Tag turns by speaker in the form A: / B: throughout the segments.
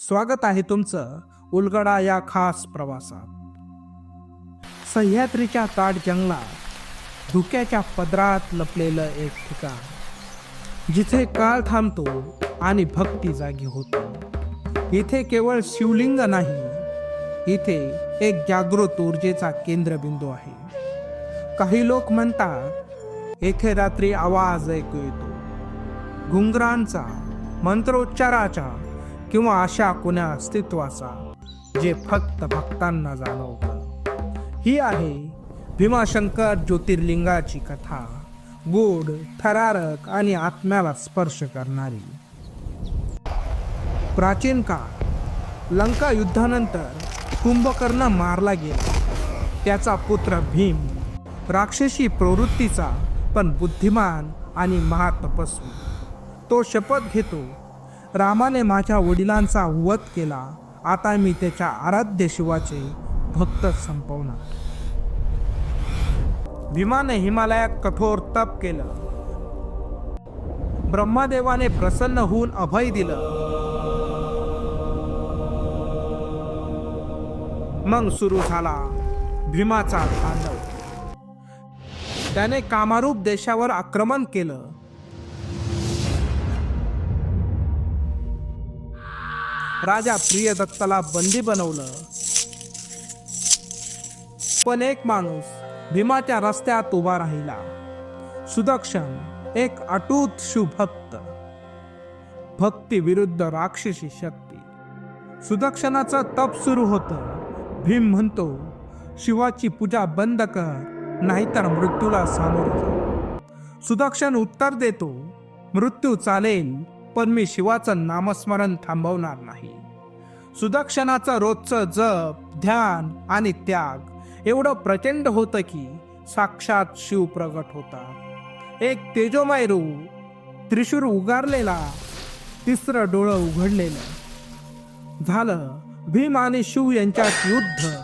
A: स्वागत आहे तुमचं उलगडा या खास प्रवासात. सह्याद्रीच्या ताट जंगलात धुक्याच्या पदरात लपलेलं एक ठिकाण जिथे काळ थांबतो आणि भक्ती जागी होतो. इथे केवळ शिवलिंग नाही इथे एक जागृत ऊर्जेचा केंद्रबिंदू आहे. काही लोक म्हणतात येथे रात्री आवाज ऐकू येतो. घुंगरांचा मंत्रोच्चाराचा किंवा अशा कुण्या अस्तित्वाचा जे फक्त भक्तांना जाणवतं. ही आहे भीमाशंकर ज्योतिर्लिंगाची कथा. गोड थरारक आणि आत्म्याला स्पर्श करणारी. प्राचीन काळ लंका युद्धानंतर कुंभकर्ण मारला गेला. त्याचा पुत्र भीम राक्षसी प्रवृत्तीचा पण बुद्धिमान आणि महातपस्वी. तो शपथ घेतो रामाने माझ्या वडिलांचा वध केला. आता मी त्याच्या आराध्य शिवाचे भक्त संपवणार. भीमाने हिमालयात कठोर तप केलं. ब्रह्मदेवाने प्रसन्न होऊन अभय दिलं. मग सुरू झाला भीमाचा तांडव. त्याने कामारूप देशावर आक्रमण केलं. राजा प्रियदत्ताला बंदी बनवलं. पण एक माणूस भीमाच्या रस्त्यात उभा राहिला. सुदक्षण एक अटूट शुभक्त भक्ती विरुद्ध राक्षसी शक्ती. सुदक्षणाचं तप सुरू होतं. भीम म्हणतो शिवाची पूजा बंद कर नाहीतर मृत्यूला सामोरं सुदक्षण उत्तर देतो मृत्यू चालेल पण मी शिवाचं नामस्मरण थांबवणार नाही. सुदक्षणाचं रोजचं जप ध्यान आणि त्याग एवढं प्रचंड होतं की साक्षात शिव प्रगट होता. एक तेजोमय रूप त्रिशूर उगारलेला तिसरं डोळं उघडलेलं. झालं भीम आणि शिव यांच्यात युद्ध.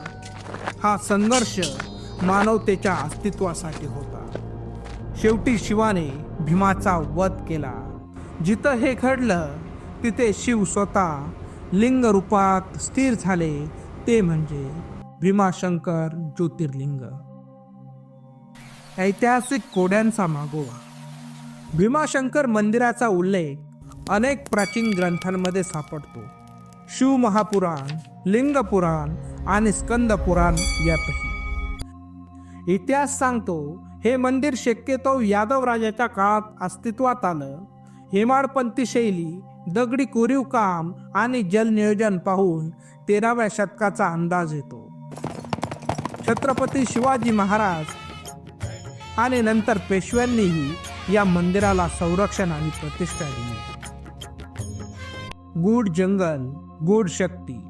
A: हा संघर्ष मानवतेच्या अस्तित्वासाठी होता. शेवटी शिवाने भीमाचा वध केला. जिथं हे घडलं तिथे शिव स्वतः लिंग रूपात स्थिर झाले ते म्हणजे भीमाशंकर ज्योतिर्लिंग. ऐतिहासिक कोड्यांचा मागोवा. भीमाशंकर मंदिराचा उल्लेख अनेक प्राचीन ग्रंथांमध्ये सापडतो. शिव महापुराण लिंग पुराण आणि स्कंद पुराण यातही. इतिहास सांगतो हे मंदिर शक्यतो यादव राजाच्या काळात अस्तित्वात आलं. हेमाडपंथी शैली दगडी कोरीव काम आणि जल नियोजन पाहून तेराव्या शतकाचा अंदाज येतो. छत्रपती शिवाजी महाराज आणि नंतर पेशव्यांनीही या मंदिराला संरक्षण आणि प्रतिष्ठा दिली. गूढ जंगल गूढ शक्ती.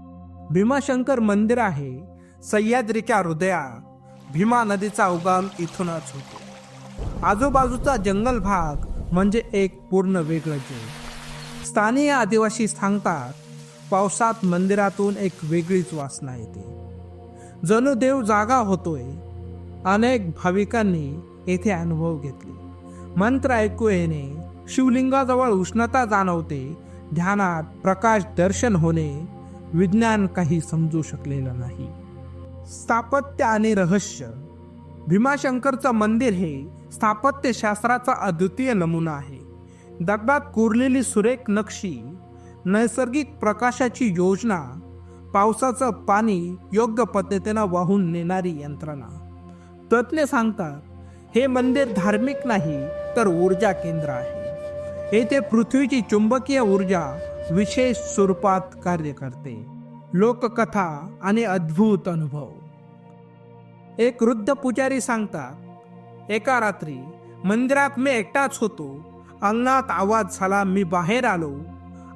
A: भीमाशंकर मंदिर आहे सह्याद्रीच्या हृदयात भीमा नदीचा उगम इथूनच होतो. आजूबाजूचा जंगल भाग म्हणजे एक पूर्ण वेगळं जग स्थानीय आदिवासी सांगतात पावसात मंदिरातून एक वेगळीच वासना येते. जणू देव जागा होतोय अनेक भाविकांनी येथे अनुभव घेतले. मंत्र ऐकू येणे शिवलिंगाजवळ उष्णता जाणवते ध्यानात प्रकाश दर्शन होणे विज्ञान काही समजू शकलेलं नाही. स्थापत्य आणि रहस्य. भीमाशंकरचं मंदिर हे स्थापत्यशास्त्राचा अद्वितीय नमुना आहे. दगडात कोरलेली सुरेख नक्षी नैसर्गिक प्रकाशाची योजना पावसाचं पाणी योग्य पद्धतीनं वाहून नेणारी यंत्रणा. तज्ज्ञ सांगतात हे मंदिर धार्मिक नाही तर ऊर्जा केंद्र आहे. येथे पृथ्वीची चुंबकीय ऊर्जा विशेष स्वरूपात कार्य करते. लोककथा आणि अद्भुत अनुभव. एक वृद्ध पुजारी सांगतात एका रात्री मंदिरात मी एकटाच होतो. अंगणात आवाज झाला मी बाहेर आलो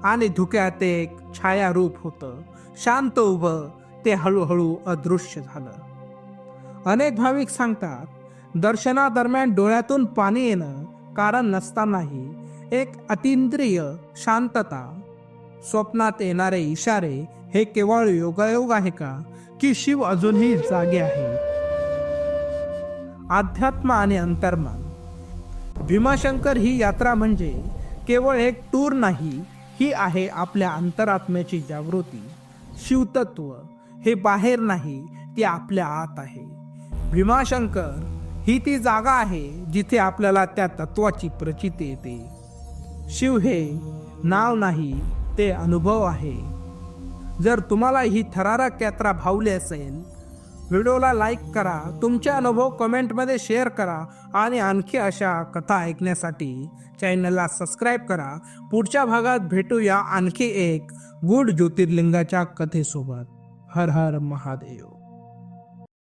A: आणि धुक्यात एक छायारूप होतं. शांत उभं ते हळूहळू अदृश्य झालं. अनेक भाविक सांगतात दर्शनादरम्यान डोळ्यातून पाणी येणं कारण नसतानाही एक अतिंद्रिय शांतता. स्वप्नात येणारे इशारे हे केवळ योगायोग आहे का? की शिव अजूनही जागे आहे? अध्यात्म आणि अंतर्मान. भीमाशंकर ही यात्रा म्हणजे केवळ एक टूर नाही ही आहे आपल्या अंतरात्म्याची जागृती. शिवतत्व हे बाहेर नाही ती आपल्या आत आहे. भीमाशंकर ही ती जागा आहे जिथे आपल्याला त्या तत्वाची प्रचिती येते. शिव हे नाव नाही ते अनुभव आहे. जर तुम्हाला ही थरारक यात्रा भावली असेल व्हिडिओला लाईक करा तुमचे अनुभव कमेंटमध्ये शेअर करा आणि आणखी अशा कथा ऐकण्यासाठी चॅनलला सबस्क्राईब करा. पुढच्या भागात भेटूया आणखी एक गुड ज्योतिर्लिंगाच्या कथेसोबत. हर हर महादेव.